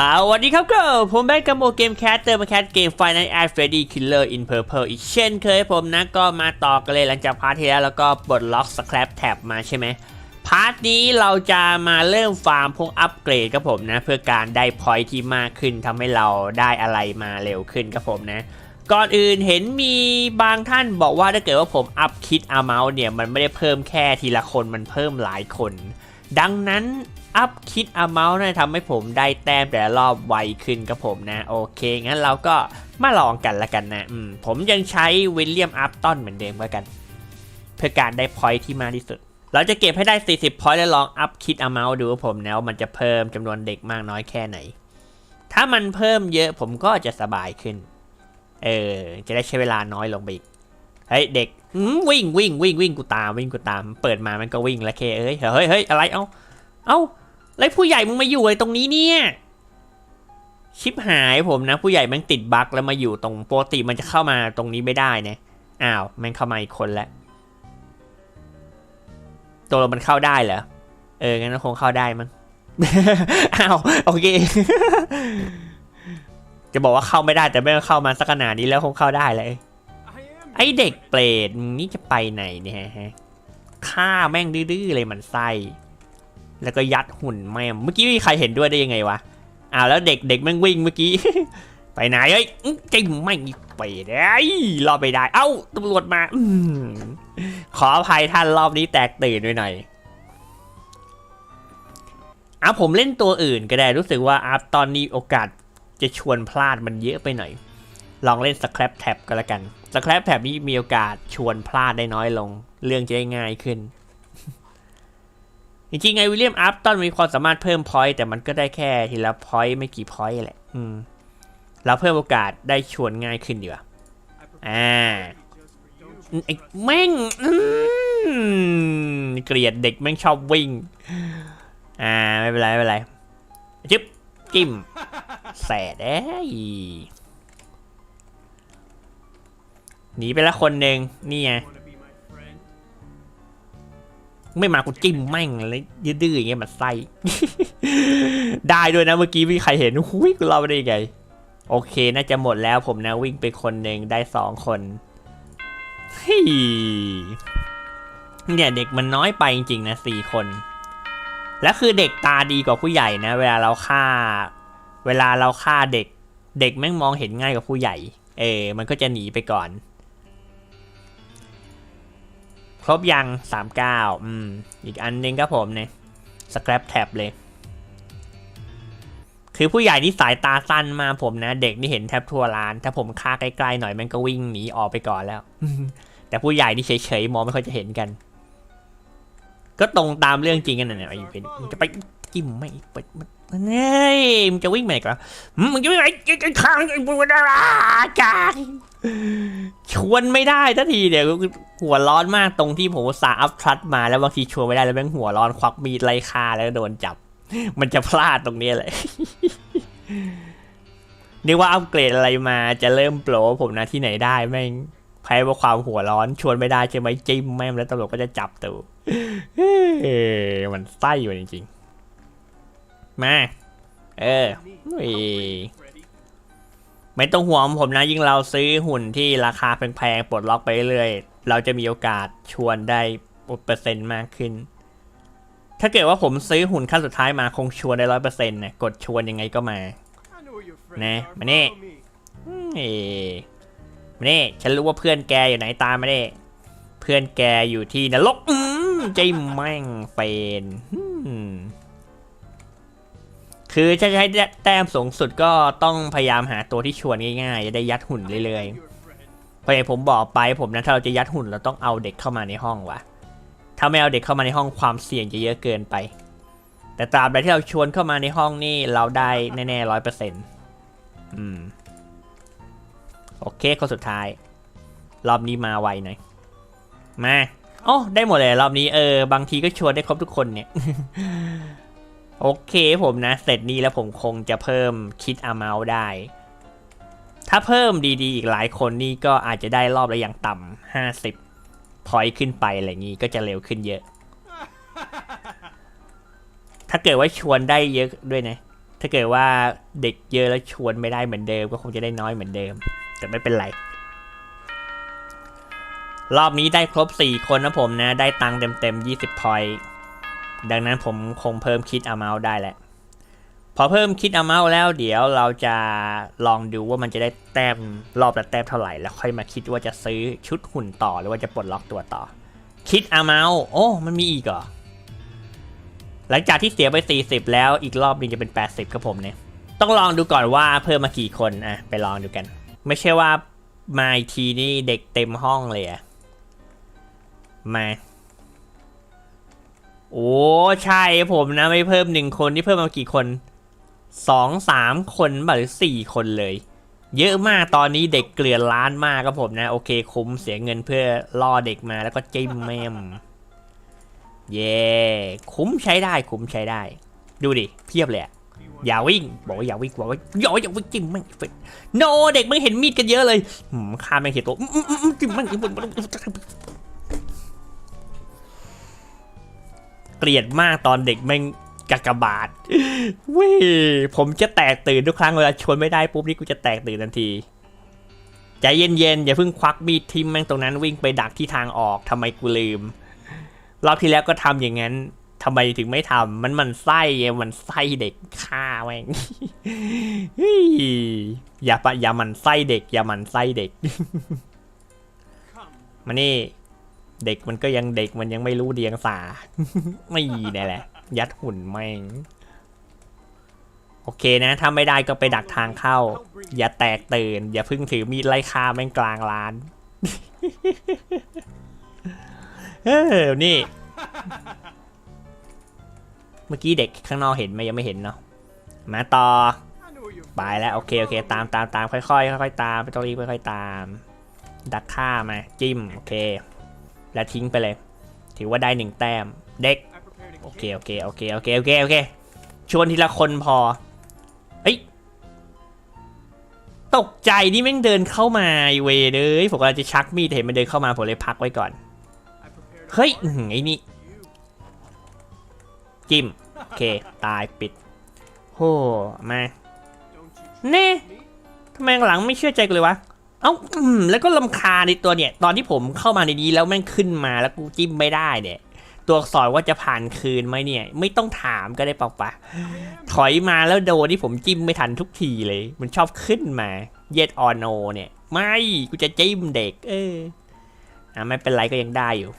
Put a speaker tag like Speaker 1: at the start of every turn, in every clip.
Speaker 1: สวัสดีครับก็ผมแบงค์กัมโบเกมแคสเตอร์มาแคสเกม Final a d Freddy Killer in Purple อีกเช่นเคยผมนะก็มาต่อกันเลยหลังจากพาร์ทที่แล้วแล้วก็ปลดล็อก Scrap Tab มาใช่ไหมพาร์ทนี้เราจะมาเริ่มฟาร์มพวกอัปเกรดครับผมนะ เพื่อการได้พอยที่มากขึ้นทำให้เราได้อะไรมาเร็วขึ้นครับผมนะ ก่อนอื่นเห็นมีบางท่านบอกว่าถ้าเกิดว่าผมอัพคิดอาเมาส์เนี่ยมันไม่ได้เพิ่มแค่ทีละคนมันเพิ่มหลายคนดังนั้น อัพคิดอาเมาส์นี่ทำให้ผมได้แต้มแต่รอบไวขึ้นครับผมนะ โอเค งั้นเราก็มาลองกันละกันนะอืมผมยังใช้วิลเลียมอัพตันเหมือนเดิมแล้วกัน เพื่อการได้พอยที่มากที่สุด เราจะเก็บให้ได้ 40พอยต์แล้วลองอัพคิดอาเมาส์ดูว่าผมนะว่ามันจะเพิ่มจำนวนเด็กมากน้อยแค่ไหน ถ้ามันเพิ่มเยอะผมก็จะสบายขึ้น เออ จะได้ใช้เวลาน้อยลงไปอีกเฮ้ยเด็กวิ่งวิ่งวิ่งวิ่งกูตามวิ่งกูตาม เปิดมามันก็วิ่งแล้วเคเอ้ยเฮ้ยเฮ้ยอะไรเอ้าเอ้า แล้วผู้ใหญ่มึงมาอยู่อะไรตรงนี้เนี่ย ชิปหายผมนะ ผู้ใหญ่มันติดบั๊กแล้วมาอยู่ตรงปกติมันจะเข้ามาตรงนี้ไม่ได้นะอ้าวมันเข้ามาอีกคนแล้วตัวเรามันเข้าได้เหรอเอองั้นก็คงเข้าได้มั้งอ้าวโอเค จะบอกว่าเข้าไม่ได้แต่ไม่เข้ามาสักขนาดนี้แล้วคงเข้าได้เลยไอเด็กเปรตมึงนี่จะไปไหนเนี่ยฮะฆ่าแม่งดื้อๆเลยมันไส้ แล้วก็ยัดหุ่นแม่เมื่อกี้มีใครเห็นด้วยได้ยังไงวะอ้าวแล้วเด็กเด็กแม่งวิ่งเมื่อกี้ ไปไหนเอ้ยอื้อจริงไม่ไปได้รอไปได้ เอ้าตำรวจมาอืขออภัยท่านรอบนี้แตกตื่นไปหน่อยเอาผมเล่นตัวอื่นก็ได้รู้สึกว่าอัพตอนนี้โอกาสจะชวนพลาดมันเยอะไปหน่อย ลองเล่นสครับแท็บก็แล้วกันสครับแท็บนี้มีโอกาสชวนพลาดได้น้อยลง เรื่องจะได้ง่ายขึ้น จริงๆไงวิลเลียมอัพตันมีความสามารถเพิ่มพอยต์แต่มันก็ได้แค่ทีละพอยต์ไม่กี่พอยต์แหละอืมเราเพิ่มโอกาสได้ชวนง่ายขึ้นดีกว่าอ่าไอ้แม่งอืมเกลียดเด็กแม่งชอบวิ่ง อ่าไม่เป็นไรไม่เป็นไรจึ๊บจิ้มแสดเอ้ยหนีไปล้วคนหนึ่งนี่ไง ไม่มากูจิ้มแม่งเลยดื้อๆอย่างเงี้ยมันไส้ได้ด้วยนะเมื่อกี้มีใครเห็นหุ้ยเล่าไม่ได้ยังไง โอเคน่าจะหมดแล้วผมนะวิ่งไปคนหนึ่งได้สองคนเฮ้ยเนี่ยเด็กมันน้อยไปจริงๆนะสี่คน และคือเด็กตาดีกว่าผู้ใหญ่นะ เวลาเราฆ่า เวลาเราฆ่าเด็ก เด็กแม่งมองเห็นง่ายกว่าผู้ใหญ่ เออมันก็จะหนีไปก่อน ครบยังสามเก้าอืม อีกอันนึงครับผมเนี่ยสครับแท็บเลย คือผู้ใหญ่นี่สายตาสั้นมาผมนะ เด็กนี่เห็นแทบทั่วร้าน ถ้าผมฆ่าใกล้ๆหน่อยมันก็วิ่งหนีออกไปก่อนแล้ว แต่ผู้ใหญ่นี่เฉยๆมองไม่ค่อยจะเห็นกัน ก็ตรงตามเรื่องจริงกันนะเนี่ยไอ้เป็นจะไป จิ้มไม่เปิดมันเฮ้ยมึงจะวิ่งไปไหนกันมึงจะวิ่งไปไหนข้างไอ้บุญดาราจ้าชวนไม่ได้ทันทีเดี๋ยวหัวร้อนมากตรงที่ผมอุตสาห์อัพทรัตมาแล้วบางทีชวนไม่ได้แล้วแม่งหัวร้อนควักมีดไล่ฆ่าแล้วโดนจับ มันจะพลาดตรงนี้เลยนึกว่าอัปเกรดอะไรมาจะเริ่มโปรผมนะที่ไหนได้แม่งแพ้เพราะความหัวร้อน ชวนไม่ได้ใช่ไหมจิ้มแม่งแล้วตำรวจก็จะจับตัวมันไส้อยู่จริงๆ มา เออไม่ต้องห่วงผมนะ ยิ่งเราซื้อหุ่นที่ราคาแพงๆปลดล็อกไปเรื่อยเราจะมีโอกาสชวนได้เปอร์เซ็นต์มากขึ้น ถ้าเกิดว่าผมซื้อหุ่นขั้นสุดท้ายมาคงชวนได้ร้อยเปอร์เซ็นต์นะกดชวนยังไงก็มา
Speaker 2: Nah,
Speaker 1: Nah, mané. เอ้มาเนี่ฉันรู้ว่าเพื่อนแกอยู่ไหนตามมาเน่เพื่อนแกอยู่ที่นรกอืมใจแม่งเป็นอืม คือถ้าจะให้แต้มสูงสุดก็ต้องพยายามหาตัวที่ชวนง่ายๆ จะได้ยัดหุ่นเรื่อยๆเพราะอย่างผมบอกไปผมนะถ้าเราจะยัดหุ่นเราต้องเอาเด็กเข้ามาในห้องวะถ้าไม่เอาเด็กเข้ามาในห้องความเสี่ยงจะเยอะเกินไป แต่ตราบใดที่เราชวนเข้ามาในห้องนี่เราได้แน่ๆร้อยเปอร์เซ็นต์อืมโอเคคนสุดท้าย รอบนี้มาไวหน่อยมาอ๋อได้หมดเลยรอบนี้เออบางทีก็ชวนได้ครบทุกคนเนี่ย โอเคผมนะ เสร็จนี้แล้วผมคงจะเพิ่มคิดอาเมาได้ ถ้าเพิ่มดีๆ อีกหลายคนนี่ก็อาจจะได้รอบละอย่างต่ำห้าสิบพอยขึ้นไปอะไรอย่างงี้ก็จะเร็วขึ้นเยอะ ถ้าเกิดว่าชวนได้เยอะด้วยนะ ถ้าเกิดว่าเด็กเยอะแล้วชวนไม่ได้เหมือนเดิม ก็คงจะได้น้อยเหมือนเดิม แต่ไม่เป็นไรรอบนี้ได้ครบ 4 คนนะผมนะ ได้ตังค์เต็มๆ20พอยต์ ดังนั้นผมคงเพิ่มคิดอามาได้แหละ พอเพิ่มคิดอามาแล้ว เดี๋ยวเราจะลองดูว่ามันจะได้แต้มรอบละแต้มเท่าไหร่ แล้วค่อยมาคิดว่าจะซื้อชุดหุ่นต่อหรือว่าจะปลดล็อกตัวต่อ คิดอามาโอ้ มันมีอีกเหรอ หลังจากที่เสียไป 40 แล้วอีกรอบนึงจะเป็น 80ครับผมเนี่ย ต้องลองดูก่อนว่าเพิ่มมากี่คนอะไปลองดูกัน ไม่ใช่ว่ามาทีนี่เด็กเต็มห้องเลยอะมา โอ้ใช่ผมนะไม่เพิ่มหนึ่งคนที่เพิ่มมากี่คนสองสามคนบ้าหรือสี่คนเลย เยอะมากตอนนี้เด็กเกลือนล้านมากครับผมนะ โอเคคุ้มเสียเงินเพื่อล่อเด็กมาแล้วก็จิ้มแม่มเย่คุ้มใช้ได้คุ้มใช้ได้ ดูดิเพียบเลยอย่าวิ่งบอกว่าอย่าวิ่งบอกว่าอย่าอย่าวิ่งจิ้มแม่งเฟดโนเด็กมันเห็นมีดกันเยอะเลยหืมฆ่าแม่งเห็นตัวอืมอืมอืมจิ้ เกลียดมากตอนเด็กแม่งกากบาทเว้ยผมจะแตกตื่นทุกครั้งเวลาชวนไม่ได้ปุ๊บนี่กูจะแตกตื่นทันทีใจเย็นๆอย่าเพิ่งควักมีดทิมแม่งตรงนั้นวิ่งไปดักที่ทางออกทำไมกูลืม รอบที่แล้วก็ทำอย่างนั้นทำไมถึงไม่ทำมันมันไส้ไงมันไส้เด็กฆ่าแม่งเฮ้ยอย่าปะอย่ามันไส้เด็ก อย่ามันไส้เด็กมานี่ เด็กมันก็ยังเด็กมันยังไม่รู้เดียงสา ไม่เนี่ยแหละ ยัดหุ่นแม่ง โอเคนะ ถ้าไม่ได้ก็ไปดักทางเข้า อย่าแตกตื่น อย่าพิ่งถือมีดไล่ฆ่าแม่งกลางร้าน เออ นี่ เมื่อกี้เด็กข้างนอกเห็นไหมยังไม่เห็นเนาะ มาต่อ ไปแล้วโอเคโอเค ตามตามตามค่อยๆค่อยๆตามไปตรงนี้ค่อยๆตาม ดักฆ่ามาจิ้ม โอเค แล้วทิ้งไปเลย ถือว่าได้หนึ่งแต้ม เด็ก โอเค โอเค โอเค โอเค โอเค โอเค ชวนทีละคนพอ เฮ้ย ตกใจนี่แม่งเดินเข้ามาเวเลยผมกำลังจะชักมีดเห็นมันเดินเข้ามาผมเลยพักไว้ก่อน เฮ้ยไอ้นี่จิ้ม โอเค ตายปิดโหมาเน่ทำไมหลังไม่เชื่อใจกูเลยวะ เอ้าแล้วก็ลำคาในตัวเนี่ย ตอนที่ผมเข้ามาในนี้แล้วแม่งขึ้นมาแล้วกูจิ้มไม่ได้เนี่ย ตัวอักษรว่าจะผ่านคืนไหมเนี่ย ไม่ต้องถามก็ได้เปล่าปะถอยมาแล้วโดนที่ผมจิ้มไม่ทันทุกทีเลย มันชอบขึ้นมาเย็ดออโนเนี่ย ไม่กูจะจิ้มเด็ก เอออะไม่เป็นไรก็ยังได้อยู่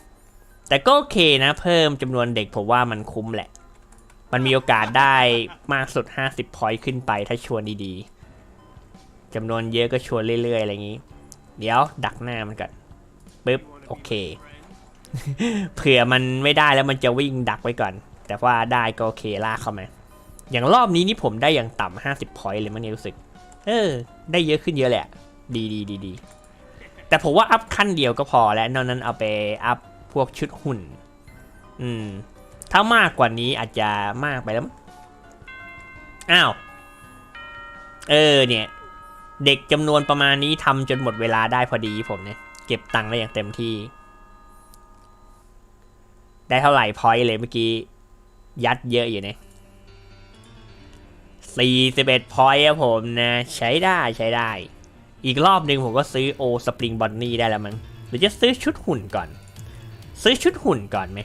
Speaker 1: แต่ก็โอเคนะ เพิ่มจำนวนเด็กผมว่ามันคุ้มแหละ มันมีโอกาสได้มากสุด 50พอยต์ขึ้นไปถ้าชวนดีๆ จำนวนเยอะก็ชวนเรื่อยๆอะไรอย่างนี้ เดี๋ยวดักหน้ามันก่อนปึ๊บโอเค เผื่อมันไม่ได้แล้วมันจะวิ่งดักไว้ก่อน แต่ว่าได้ก็โอเคลากเข้ามา อย่างรอบนี้นี่ผมได้อย่างต่ำ50พอยต์เลยมันนี่รู้สึก เออ ได้เยอะขึ้นเยอะแหละ ดีดีดีดีแต่ผมว่าอัพขั้นเดียวก็พอแล้วนอกนั้นเอาไปอัพพวกชุดหุ่น อืม ถ้ามากกว่านี้อาจจะมากไปแล้ว อ้าว เออเนี่ย เด็กจำนวนประมาณนี้ทำจนหมดเวลาได้พอดีผมเนี่ย เก็บตังค์ได้อย่างเต็มที่ ได้เท่าไหร่พอยเลยเมื่อกี้ ยัดเยอะอยู่เนี่ยสี่สิบเอ็ดพอยครับผมนะ ใช้ได้ใช้ได้ อีกรอบหนึ่งผมก็ซื้อโอสปริงบอนนี่ได้แล้วมั้งหรือจะซื้อชุดหุ่นก่อน ซื้อชุดหุ่นก่อนไหม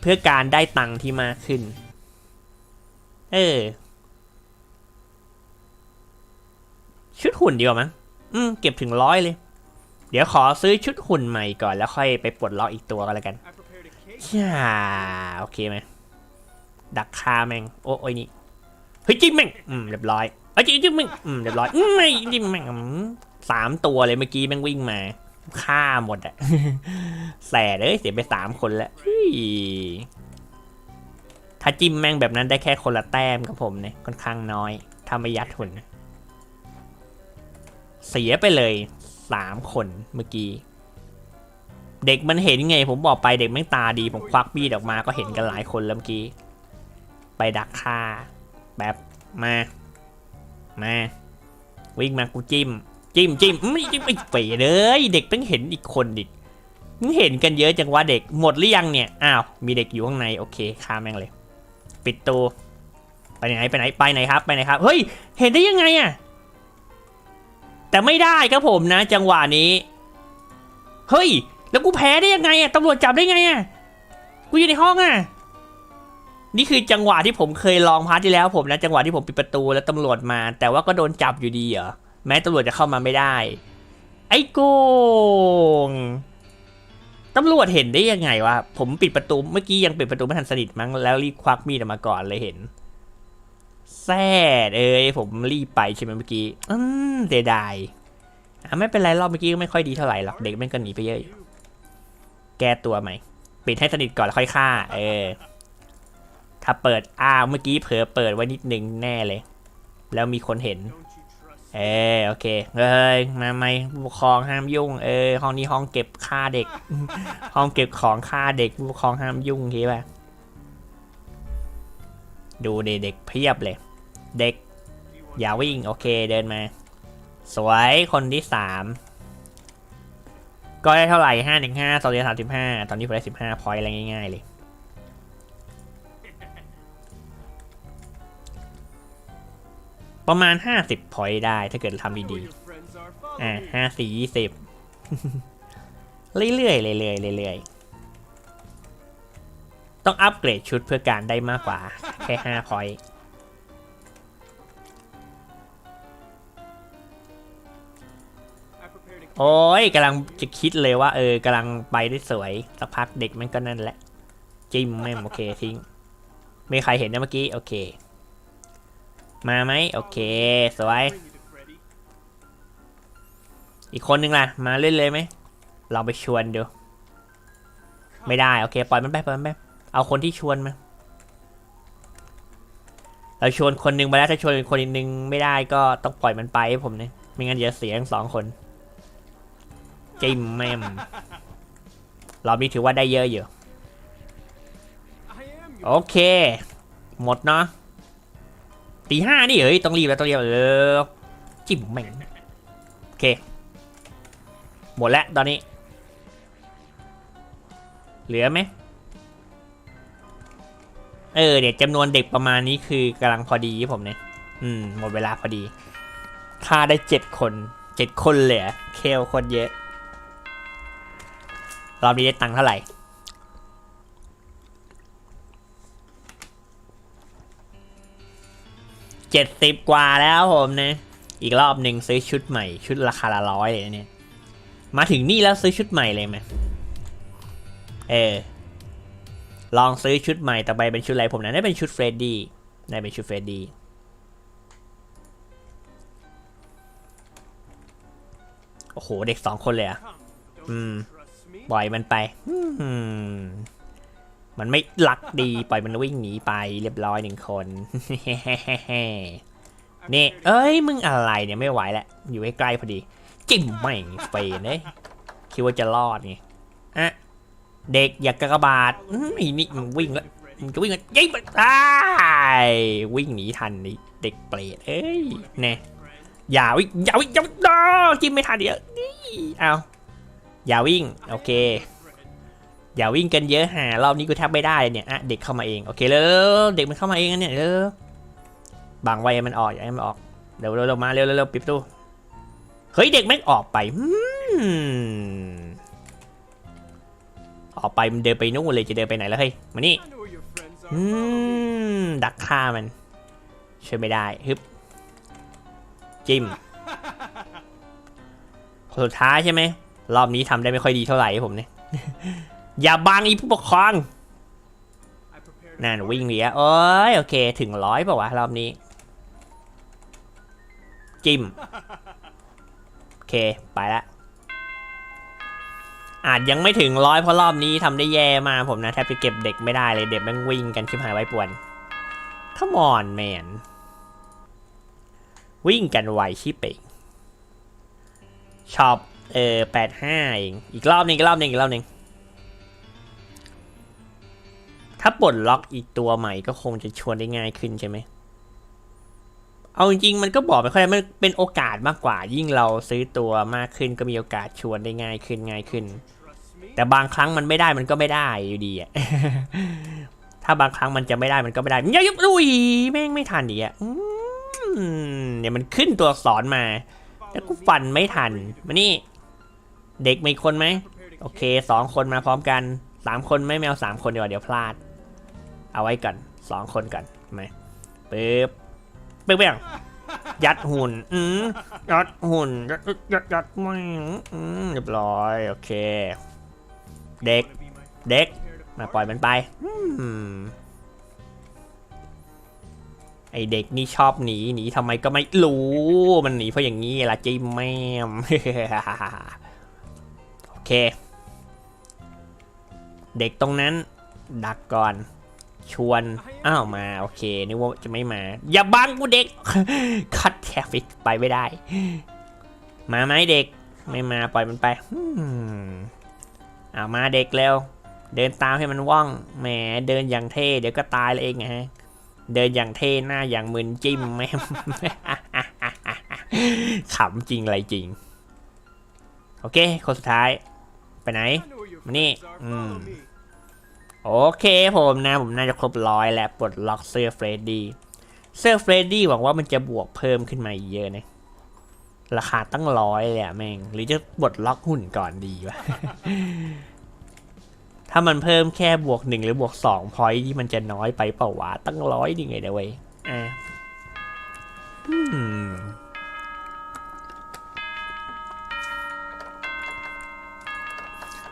Speaker 1: เพื่อการได้ตังค์ที่มากขึ้น เออ ชุดหุ่นดีกว่ามั้งอืมเก็บถึงร้อยเลย เดี๋ยวขอซื้อชุดหุ่นใหม่ก่อนแล้วค่อยไปปลดล็อกอีกตัวก็แล้วกันช่าโอเคไหมดักคาแม่งโอ้โอ้ยนี่เฮ้ยจิ้มแม่งอืมเรียบร้อยเอ้ยจิ้มจิ้มแม่งอืมเรียบร้อยอืมไม่จิ้มแม่งอืมสามตัวเลยเมื่อกี้แม่งวิ่งมาฆ่าหมดอะแสดเอ้ยเสียไปสามคนแล้วเฮ้ยถ้าจิ้มแม่งแบบนั้นได้แค่คนละแต้มครับผมเนี่ยค่อนข้างน้อย ถ้าไม่ยัดทุนนะ เสียไปเลยสามคนเมื่อกี้ เด็กมันเห็นไง ผมบอกไปเด็กแม่งตาดี ผมควักมีดออกมาก็เห็นกันหลายคนแล้วเมื่อกี้ ไปดักฆ่าแบบมา มา วิ่งมากูจิ้ม จิ้มจิ้มไม่จิ้มไอ้เป๋เลยเด็กต้องเห็นอีกคนดิมึงเห็นกันเยอะจังว่าเด็กหมดหรือยังเนี่ยอ้าวมีเด็กอยู่ข้างในโอเคฆ่าแม่งเลย ปิดตูไปไหนไปไหนไปไหนครับไปไหนครับ เฮ้ย เห็นได้ยังไงอะ แต่ไม่ได้ครับผมนะ จังหวะนี้ เฮ้ย แล้วกูแพ้ได้ยังไงอะตำรวจจับได้ไงอะกูอยู่ในห้องอะนี่คือจังหวะที่ผมเคยลองพาร์ทที่แล้วผมนะจังหวะที่ผมปิดประตูแล้วตำรวจมา แต่ว่าก็โดนจับอยู่ดีเหรอแม้ตำรวจจะเข้ามาไม่ได้ ไอ้โกงตำรวจเห็นได้ยังไงวะผมปิดประตูเมื่อกี้ยังปิดประตูไม่ทันสนิทมั้งแล้วรีบควักมีดออกมาก่อนเลยเห็น แซดเอ้ยผมรีบไปใช่ไหมเมื่อกี้ อืมเสียดายอะไม่เป็นไรรอบเมื่อกี้ก็ไม่ค่อยดีเท่าไหร่หรอกเด็กแม่งก็หนีไปเยอะอยู่แก้ตัวใหม่ปิดให้สนิทก่อนแล้วค่อยฆ่า เออ ถ้าเปิดอ้าวเมื่อกี้เผลอเปิดไว้นิดนึงแน่เลย แล้วมีคนเห็น เออโอเคเฮ้ยมาไม่ผู้ปกครองห้ามยุ่ง เออห้องนี้ห้องเก็บค่าเด็ก ห้องเก็บของค่าเด็กผู้ปกครองห้ามยุ่งคิดป่ะ ดูเด็กๆเพียบเลย เด็ก อย่าวิ่ง โอเคเดินมา สวยคนที่สามก็ได้เท่าไหร่ห้าหนึ่งห้าสองเดียสามสิบห้าตอนนี้ผมได้สิบห้าพอยต์อะไรง่ายๆเลย ประมาณห้าสิบพอยต์ได้ถ้าเกิดทำดีๆ อ่าห้าสี่ยี่สิบเรื่อยๆเรื่อยๆเรื่อยๆ ต้องอัปเกรดชุดเพื่อการได้มากกว่าแค่ห้าพอยต์โอ้ยกำลังจะคิดเลยว่า เออกำลังไปได้สวยสักพักเด็กมันก็นั่นแหละ จิ้มแม่โอเคทิ้งไม่ใครเห็นนะเมื่อกี้ โอเค มาไหมโอเค สวย อีกคนนึงล่ะ มาเล่นเลยไหมเราไปชวนดู ไม่ได้ โอเค ปล่อยมันไปปล่อยมันไป เอาคนที่ชวนมา เราชวนคนหนึ่งไปแล้วถ้าชวนคนอีกนึงไม่ได้ก็ต้องปล่อยมันไปให้ผมเนี่ยไม่งั้นเดี๋ยวเสียทั้งสองคนจิ้มแม่มรอบนี้ถือว่าได้เยอะอยู่ โอเค หมดเนาะตีห้านี่เอ้ยต้องรีบแล้วต้องรีบเออจิ้มแม่งโอเค หมดแล้วตอนนี้ เหลือไหม เออเด็กจำนวนเด็กประมาณนี้คือกำลังพอดีผมเนี่ย อืม หมดเวลาพอดีค่าได้เจ็ดคนเจ็ดคนเลยเหรอเคลคนเยอะรอบนี้ได้ตังค์เท่าไหร่ เจ็ดสิบกว่าแล้วผมนะ อีกรอบหนึ่งซื้อชุดใหม่ ชุดราคาละร้อยเลยเนี่ย มาถึงนี่แล้วซื้อชุดใหม่เลยไหมเออ ลองซื้อชุดใหม่ต่อไปเป็นชุดอะไรผมนะได้เป็นชุดเฟรดดี้ได้เป็นชุดเฟรดดี้โอ้โห เด็กสองคนเลยอะอืมปล่อยมันไป อืมมันไม่รักดี ปล่อยมันวิ่งหนีไปเรียบร้อยหนึ่งคนนี่ เอ้ย มึงอะไรเนี่ยไม่ไหวแล้ว อยู่ใกล้ๆพอดี จิ้มไม่เฟนเอ้ยคิดว่าจะรอดไงอะ เด็กอย่ากระบาดอืมนี่มึงวิ่งแล้วมึงจะวิ่งแล้วยิงมันตายวิ่งหนีทันนี่เด็กเปรตเอ้ยแน่อย่าวิ่งอย่าวิ่งอย่าวิ่งดอจิ้มไม่ทันเดี๋ยวนี่เอาอย่าวิ่งโอเค อย่าวิ่งกันเยอะหารอบนี้กูแทบไม่ได้เนี่ยอะเด็กเข้ามาเองโอเคเลยเด็กมันเข้ามาเองนะเนี่ยเร็วบางไว้มันออกอย่าให้มันออกเร็วเร็วเร็วมาเร็วเร็วเร็วปิดประตูเฮ้ยเด็กแม่งออกไปอืม ออกไปมันเดินไปนู่นเลยจะเดินไปไหนแล้วเฮ้ยมานี่อืมดักฆ่ามันช่วยไม่ได้ฮึบจิ้มคนสุดท้ายใช่ไหมรอบนี้ทำได้ไม่ค่อยดีเท่าไหร่ผมเนี่ยอย่าบังอีผู้ปกครองนั่นวิ่งเหลียโอ้ยโอเค ถึงร้อยป่าวะรอบนี้ จิ้ม โอเค ไปละ อาจยังไม่ถึงร้อยเพราะรอบนี้ทำได้แย่มากผมนะแทบจะเก็บเด็กไม่ได้เลยเด็กแม่งวิ่งกันชิบหายไว้ป่วน Come on man วิ่งกันไวชิบเองช็อปเออแปดห้าเองอีกรอบนึงอีกรอบนึงอีกรอบนึงถ้าปลดล็อกอีกตัวใหม่ก็คงจะชวนได้ง่ายขึ้นใช่ไหม เอาจริงๆมันก็บอกไม่ค่อยมันเป็นโอกาสมากกว่า ยิ่งเราซื้อตัวมากขึ้นก็มีโอกาสชวนได้ง่ายขึ้นง่ายขึ้น แต่บางครั้งมันไม่ได้มันก็ไม่ได้อยู่ดีอะถ้าบางครั้งมันจะไม่ได้มันก็ไม่ได้ย่ายุบอุ้ยแม่งไม่ทันอีอะเนี่ยมันขึ้นตัวสอักษรมา แล้วกูฟันไม่ทันมานี่ เด็กมีคนไหมโอเคสองคนมาพร้อมกันสามคนไม่แมวสามคนเดียวาเดี๋ยวพลาด เอาไว้ก่อนสองคนก่อนมาปึ๊บปึ๊บ เปี้ยงยัดหุ่น อืมยัดหุ่น ยัดยัดยัดไม่อืมเรียบร้อย โอเค เด็ก เด็ก มาปล่อยมันไปอืมไอเด็กนี่ชอบหนี หนีทำไมก็ไม่รู้ มันหนีเพราะอย่างนี้ละจิมแม่มโอเค เด็กตรงนั้น ดักก่อน ชวนอ้าวมาโอเคนึกว่าจะไม่มา อย่าบังกูเด็กคัดแทฟิกไปไม่ได้ มาไหมเด็กไม่มาปล่อยมันไปอืมเอามาเด็กเร็ว เดินตามให้มันว่องแหมเดินอย่างเท่เดี๋ยวก็ตายเลยเองไงฮะเดินอย่างเท่หน้าอย่างมึนจิ้มแม่ขำจริงอะไรจริง โอเค คนสุดท้าย ไปไหน มานี่ อืม โอเคผมนะ ผมน่าจะครบร้อยแล้วปลดล็อกเสื้อเฟรดดี้เสื้อเฟรดดี้หวังว่ามันจะบวกเพิ่มขึ้นมาเยอะนะราคาตั้งร้อยเลยอะแม่ง หรือจะปลดล็อกหุ่นก่อนดีวะ ถ้ามันเพิ่มแค่บวกหนึ่งหรือบวกสองพอยที่มันจะน้อยไปเปล่าวะตั้งร้อยดีไงเดี๋ยวเว้ย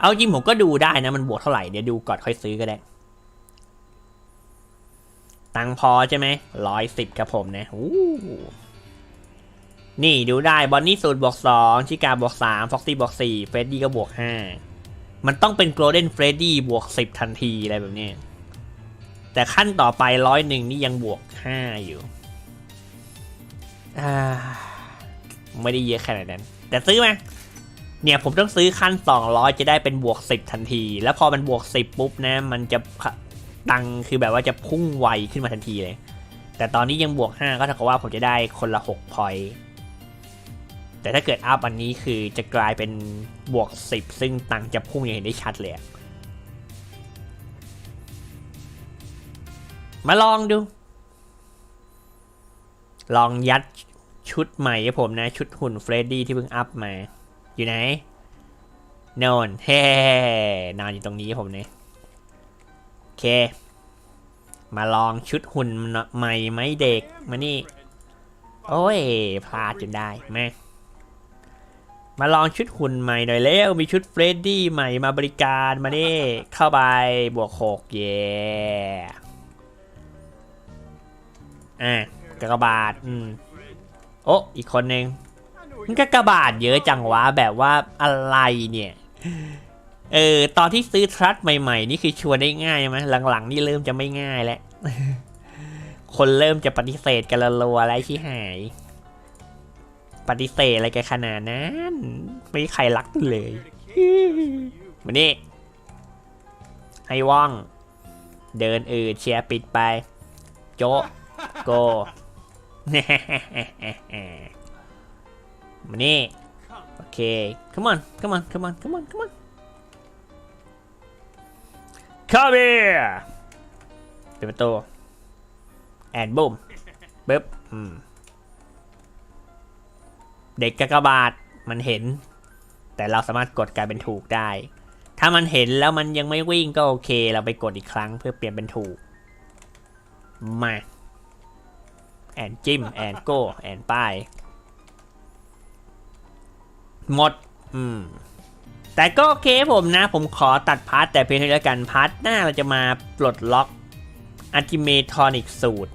Speaker 1: เอาจริงผมก็ดูได้นะ มันบวกเท่าไหร่เดี๋ยวดูก่อนค่อยซื้อก็ได้ ตังพอใช่ไหมร้อยสิบครับผมนะอู้นี่ดูได้บอนนี่สูตรบวกสองชิกาบวกสามฟ็อกซี่บวกสี่เฟรดดี้ก็บวกห้ามันต้องเป็นโกลเด้นเฟรดดี้บวกสิบทันทีอะไรแบบนี้ แต่ขั้นต่อไปร้อยหนึ่งนี่ยังบวกห้าอยู่ไม่ได้เยอะขนาดนั้น แต่ซื้อมา เนี่ยผมต้องซื้อขั้น 200 จะได้เป็นบวก 10 ทันที แล้วพอมันบวก 10 ปุ๊บนะ มันจะตังคือแบบว่าจะพุ่งไวขึ้นมาทันทีเลย แต่ตอนนี้ยังบวก 5 ก็เท่ากับว่าผมจะได้คนละ6พอยต์แต่ถ้าเกิดอัพอันนี้คือจะกลายเป็นบวก 10 ซึ่งตังค์จะพุ่งอย่างเห็นได้ชัดเลย มาลองดู ลองยัดชุดใหม่ให้ผมนะ ชุดหุ่นเฟรดดี้ที่เพิ่งอัพมา อยู่ไหนโนนเฮ้นอนอยู่ตรงนี้ผมเนี่ยโอเค มาลองชุดหุ่นใหม่ไหมเด็กมานี่ โอ้ยพลาดจนได้แม่มาลองชุดหุ่นใหม่หน่อยแล้วมีชุดเฟรดดี้ใหม่มาบริการมานี่ เข้าไปบวกหกเย่อะกระบาดอืมโอ้อีกคนหนึ่ง มันก็กระบาดเยอะจังวะแบบว่าอะไรเนี่ย เออ ตอนที่ซื้อทรัสใหม่ๆ นี่คือชวนได้ง่ายไหมหลังๆ นี่เริ่มจะไม่ง่ายแล้ว คนเริ่มจะปฏิเสธกันละลัวแล้วที่หาย ปฏิเสธอะไรกันขนาดนั้น ไม่มีใครรักเลยมานี่ให้ว่อง เดินอืดเชียร์ปิดไป โจะโก มานี่โอเค come on come on come on come on come on come here เปิดประตูแอนบูมปึ๊บอืมเด็กกากบาทมันเห็น แต่เราสามารถกดกลายเป็นถูกได้ ถ้ามันเห็นแล้วมันยังไม่วิ่งก็โอเค เราไปกดอีกครั้งเพื่อเปลี่ยนเป็นถูก มาแอนจิ้มแอนโก้แอนป้าย หมด อืม แต่ก็โอเคผมนะ ผมขอตัดพาร์ทแต่เพียงเท่านี้แล้วกัน พาร์ทหน้าเราจะมาปลดล็อกอัลติเมทอนิกสูตร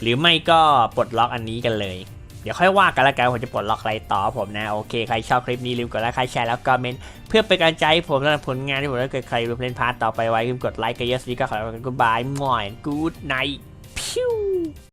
Speaker 1: หรือไม่ก็ปลดล็อกอันนี้กันเลย เดี๋ยวค่อยว่ากันละกันผมจะปลดล็อกอะไรต่อผมนะ โอเค ใครชอบคลิปนี้ลืมกดไลค์ใครแชร์แล้วก็เมนต์เพื่อเป็นกำลังใจให้ผมสำหรับผลงานที่ผมถ้าเกิดใครรู้เล่นพาร์ทต่อไปไว้ลืมกดไลค์กันเยอะสิก็ขอลาไปก่อนกูบายมอยกูดไนท์พิว